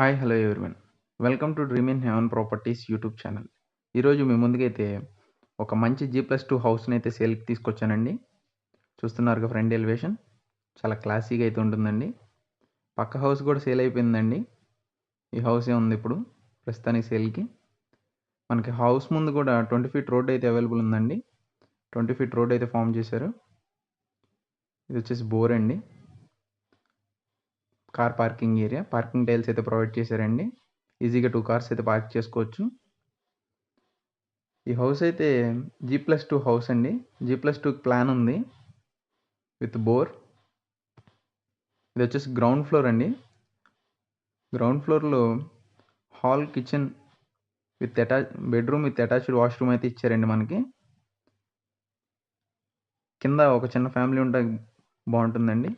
Hi hello everyone. Welcome to dream in heaven properties YouTube channel. ఈరోజు మీ ముందుకైతే ఒక మంచి జీ ప్లస్ టూ హౌస్ని అయితే సేల్కి తీసుకొచ్చానండి. చూస్తున్నారు ఫ్రంట్ ఎలివేషన్ చాలా క్లాసీగా అయితే ఉంటుందండి. పక్క హౌస్ కూడా సేల్ అయిపోయిందండి. ఈ హౌసే ఉంది ఇప్పుడు ప్రస్తుతానికి సేల్కి మనకి హౌస్ ముందు కూడా ట్వంటీ ఫీట్ రోడ్ అయితే అవైలబుల్ ఉందండి. ట్వంటీ ఫీట్ రోడ్ అయితే ఫామ్ చేశారు. ఇది వచ్చేసి బోర్ అండి. Car parking area. Parking tiles అయితే ప్రొవైడ్ చేశారండి. ఈజీగా టూ కార్స్ అయితే పార్క్ చేసుకోవచ్చు. ఈ హౌస్ అయితే జీ ప్లస్ టూ హౌస్ అండి. జీ ప్లస్ టూ ప్లాన్ ఉంది. With bore. ఇది వచ్చేసి గ్రౌండ్ ఫ్లోర్ అండి. గ్రౌండ్ ఫ్లోర్లో hall kitchen with attach bedroom with attached washroom అయితే ఇచ్చారండి మనకి. కింద ఒక చిన్న ఫ్యామిలీ ఉంటే బాగుంటుందండి.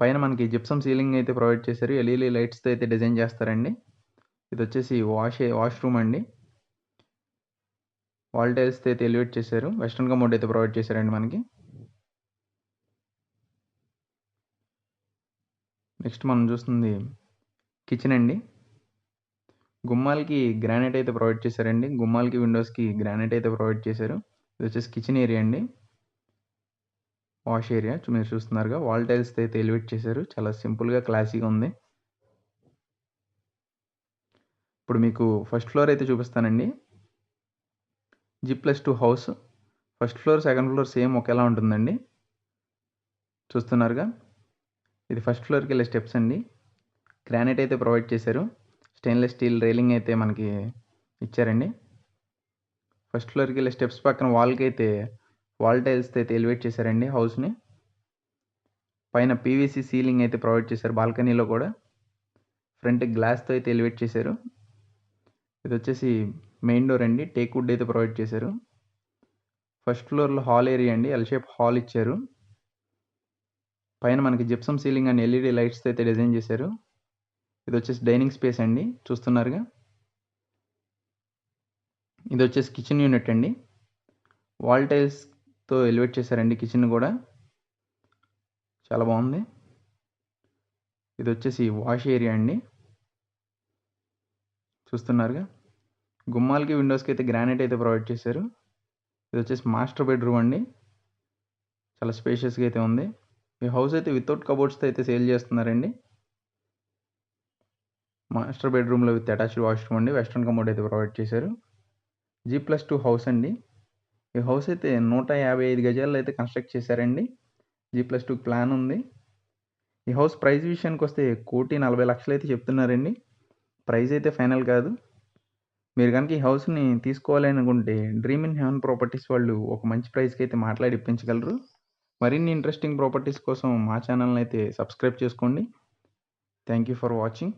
పైన మనకి జిప్సమ్ సీలింగ్ అయితే ప్రొవైడ్ చేశారు. ఎల్ఈడి లైట్స్తో అయితే డిజైన్ చేస్తారండి. ఇది వచ్చేసి వాష్ వాష్రూమ్ అండి. వాల్ టైల్స్తో అయితే ఎలివేట్ చేశారు. వెస్ట్రన్ కమోడ్ అయితే ప్రొవైడ్ చేశారండి మనకి. నెక్స్ట్ మనం చూస్తుంది కిచెన్ అండి. గుమ్మాలకి గ్రానైట్ అయితే ప్రొవైడ్ చేశారండి. గుమ్మాలకి విండోస్కి గ్రానైట్ అయితే ప్రొవైడ్ చేశారు. ఇది వచ్చేసి కిచెన్ ఏరియా అండి. వాష్ ఏరియా మీరు చూస్తున్నారుగా. వాల్ టైల్స్ అయితే ఎలివేట్ చేశారు. చాలా సింపుల్గా క్లాసీగా ఉంది. ఇప్పుడు మీకు ఫస్ట్ ఫ్లోర్ అయితే చూపిస్తానండి. G plus two house. First floor second floor same ఒకేలా ఉంటుందండి. చూస్తున్నారుగా. ఇది ఫస్ట్ ఫ్లోర్కి వెళ్ళే స్టెప్స్ అండి. గ్రానైట్ అయితే ప్రొవైడ్ చేశారు. స్టెయిన్లెస్ స్టీల్ రైలింగ్ అయితే మనకి ఇచ్చారండి. ఫస్ట్ ఫ్లోర్కి వెళ్ళే స్టెప్స్ పక్కన వాల్కి అయితే వాల్ టైల్స్ అయితే ఎలివేట్ చేశారండి హౌస్ని. పైన పీవీసీ సీలింగ్ అయితే ప్రొవైడ్ చేశారు బాల్కనీలో కూడా. ఫ్రంట్ గ్లాస్తో అయితే ఎలివేట్ చేశారు. ఇది వచ్చేసి మెయిన్ డోర్ అండి టేక్ వుడ్ అయితే ప్రొవైడ్ చేశారు. ఫస్ట్ ఫ్లోర్లో హాల్ ఏరియా అండి ఎల్ షేప్ హాల్ ఇచ్చారు. పైన మనకి జిప్సమ్ సీలింగ్ అండ్ ఎల్ఈడి లైట్స్తో అయితే డిజైన్ చేశారు. ఇది వచ్చేసి డైనింగ్ స్పేస్ అండి చూస్తున్నారుగా. ఇది వచ్చేసి కిచెన్ యూనిట్ అండి. వాల్ టైల్స్ తో ఎలివేట్ చేశారండి కిచెన్ కూడా చాలా బాగుంది. ఇది వచ్చేసి వాష్ ఏరియా అండి. చూస్తున్నారుగా? గుమ్మాలకి విండోస్కి అయితే గ్రానైట్ అయితే ప్రొవైడ్ చేశారు. ఇది వచ్చేసి మాస్టర్ బెడ్రూమ్ అండి. చాలా స్పేషియస్గా అయితే ఉంది. ఈ హౌస్ అయితే వితౌట్ కబోర్డ్స్తో అయితే సేల్ చేస్తున్నారండి. మాస్టర్ బెడ్రూమ్లో విత్ అటాచ్డ్ వాష్రూమ్ అండి. వెస్ట్రన్ కమోడ్ అయితే ప్రొవైడ్ చేశారు. జీ ప్లస్ టూ హౌస్ అండి. ఈ హౌస్ అయితే నూట యాభై ఐదు గజాల్లో అయితే కన్స్ట్రక్ట్ చేశారండి. జీ ప్లస్ టూ ప్లాన్ ఉంది. ఈ హౌస్ ప్రైస్ విషయానికి వస్తే కోటి నలభై లక్షలు అయితే చెప్తున్నారండి. ప్రైస్ అయితే ఫైనల్ కాదు. మీరు కనుక ఈ హౌస్ని తీసుకోవాలి అనుకుంటే డ్రీమ్ ఇన్ హెవెన్ ప్రాపర్టీస్ వాళ్ళు ఒక మంచి ప్రైస్కి అయితే మాట్లాడి ఇప్పించగలరు. మరిన్ని ఇంట్రెస్టింగ్ ప్రాపర్టీస్ కోసం మా ఛానల్ని అయితే సబ్స్క్రైబ్ చేసుకోండి. Thank you for watching